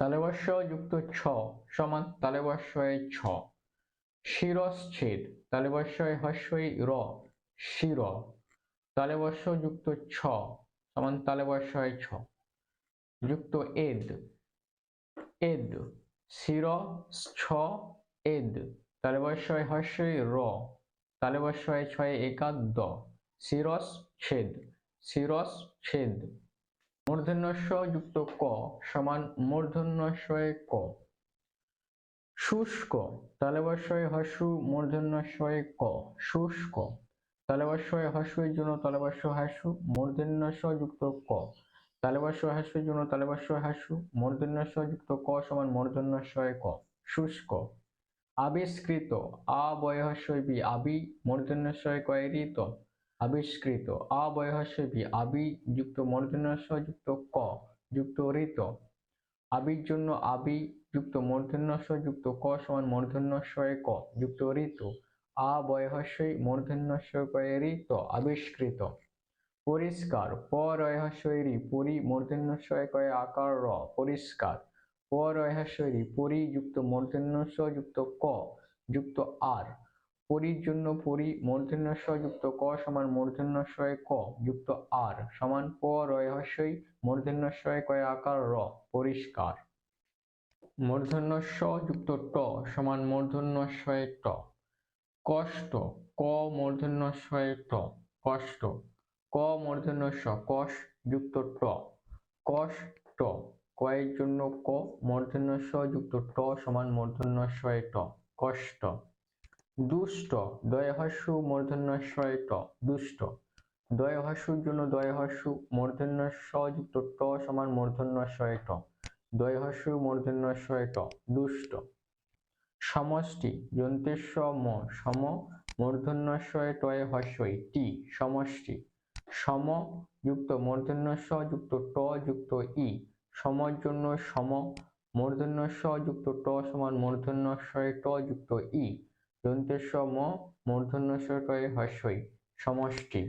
তালেবস্য যুক্ত ছ সমান তালেবস্যয় ছ। শিরশ্ছেদ, তালেবস্যয় হস্যই র, শির। তালেবস্য যুক্ত ছ সমান তালেবস্যয় ছ। যুক্ত এদ এদ, শির, ছ, এদ। তালেবস্যয় হস্যই র, তালেবস্যয় ছয় একাদ্দ শিরস ছেদ শিরস ছেদ মূর্ধন্যস্ব যুক্ত ক সমান মূর্ধন্যস্বয়ে ক। শুষ্ক তালেবস্বয়ে হসু মূর্ধন্যস্বয়ে ক। শুষ্ক তালেবস্বয়ে হসুর জন্য তালেবস্ব হাসু মূর্ধন্যস্ব যুক্ত ক তালেবস্ব হাসুর জন্য তালেবস্ব হাসু মূর্ধন্যস্ব যুক্ত ক সমান মূর্ধন্যস্বয়ে ক। শুষ্ক, আবিষ্কৃত আ বয়হস্ববি আবি মূর্ধন্যস্বয়ে কয়েরিত আবিষ্কৃত। অবয়হস্বী আবি যুক্ত যুক্ত ক, যুক্ত ঋত আবির জন্য আবি যুক্ত মূর্ধন্যস্ব যুক্ত ক সমান মূর্ধন্যস্বয়ে ক, যুক্ত ঋতু আবয়হস্যই মূর্ধন্যস্ব কয়ে ঋত আবিষ্কৃত। পরিষ্কার। পরয়হস্যরি পরি মূর্ধন্যস্বয়ে কয়ে আকার র, পরিষ্কার। পরয়হস্যরি পরি যুক্ত মূর্ধন্যস্ব যুক্ত ক, যুক্ত আর। পরির জন্য পরি মূর্ধন্য যুক্ত ক সমান মূর্ধন্য ক যুক্ত আর সমান প রয়হস্যই মূর্ধন্য কয় আকার র, পরিষ্কার। মূর্ধন্য যুক্ত ট সমান মূর্ধন্য ট। কষ্ট, ক মূর্ধন্য ট, কষ্ট। ক মূর্ধন্য কষ যুক্ত ট। কষ্ট, কয়ের জন্য ক মূর্ধন্য যুক্ত ট সমান মূর্ধন্য ট, কষ্ট। দুষ্ট দয়হস্যু মূর্ধন্যস্বয় ট, দুষ্ট। দয়হস্যুর জন্য দয়হস্যু মূর্ধন্যস্ব যুক্ত ট সমান মূর্ধন্যস্বয় ট। দয়হস্যু মূর্ধন্যস্বয় ট, দুষ্ট। সমষ্টি যন্তেস্ব ম, সম, মূর্ধন্যস্বয় টয়ে হস্যই, টি, সমষ্টি। সম যুক্ত মূর্ধন্যস্ব যুক্ত ট যুক্ত ই, সমর জন্য সম মূর্ধন্যস্ব যুক্ত ট সমান মূর্ধন্যস্বয় ট যুক্ত ই। দন্তেস্ব ম ষ টয়ে হ্রস্বই সমষ্টি।